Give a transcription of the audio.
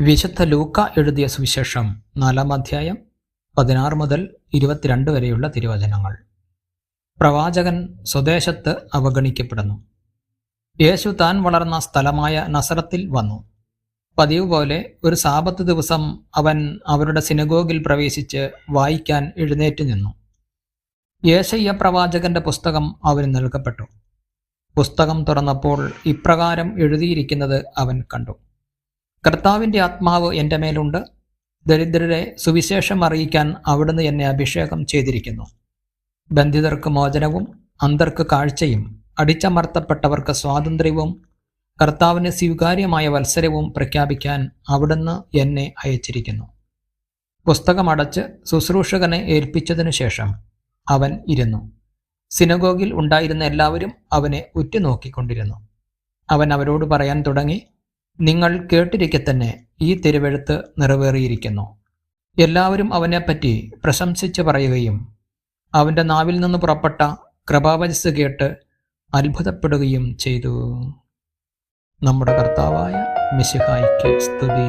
വിശുദ്ധ ലൂക്ക എഴുതിയ സുവിശേഷം നാലാം അധ്യായം പതിനാറ് മുതൽ ഇരുപത്തിരണ്ട് വരെയുള്ള തിരുവചനങ്ങൾ. പ്രവാചകൻ സ്വദേശത്ത് അവഗണിക്കപ്പെടുന്നു. യേശു താൻ വളർന്ന സ്ഥലമായ നസറത്തിൽ വന്നു. പതിവ് പോലെ ഒരു സാപത്ത് ദിവസം അവൻ അവരുടെ സിനഗോഗിൽ പ്രവേശിച്ച് വായിക്കാൻ എഴുന്നേറ്റ് നിന്നു. യേശയ്യ പ്രവാചകന്റെ പുസ്തകം അവന് നൽകപ്പെട്ടു. പുസ്തകം തുറന്നപ്പോൾ ഇപ്രകാരം എഴുതിയിരിക്കുന്നത് അവൻ കണ്ടു. കർത്താവിന്റെ ആത്മാവ് എന്റെ മേലുണ്ട്. ദരിദ്രരെ സുവിശേഷം അറിയിക്കാൻ അവിടുന്ന് എന്നെ അഭിഷേകം ചെയ്തിരിക്കുന്നു. ബന്ധിതർക്ക് മോചനവും അന്തർക്ക് കാഴ്ചയും അടിച്ചമർത്തപ്പെട്ടവർക്ക് സ്വാതന്ത്ര്യവും കർത്താവിന് സ്വീകാര്യമായ വത്സരവും പ്രഖ്യാപിക്കാൻ അവിടുന്ന് എന്നെ അയച്ചിരിക്കുന്നു. പുസ്തകമടച്ച് ശുശ്രൂഷകനെ ഏൽപ്പിച്ചതിനു ശേഷം അവൻ ഇരുന്നു. സിനഗോഗിൽ ഉണ്ടായിരുന്ന എല്ലാവരും അവനെ ഉറ്റുനോക്കിക്കൊണ്ടിരുന്നു. അവൻ അവരോട് പറയാൻ തുടങ്ങി നിങ്ങൾ കേട്ടിരിക്കെ തന്നെ ഈ തിരുവെഴുത്ത് നിറവേറിയിരിക്കുന്നു. എല്ലാവരും അവനെപ്പറ്റി പ്രശംസിച്ച് പറയുകയും അവന്റെ നാവിൽ നിന്ന് പുറപ്പെട്ട കൃപാവചസ് കേട്ട് അത്ഭുതപ്പെടുകയും ചെയ്തു. നമ്മുടെ കർത്താവായ മിശിഹായിക്ക് സ്തുതി.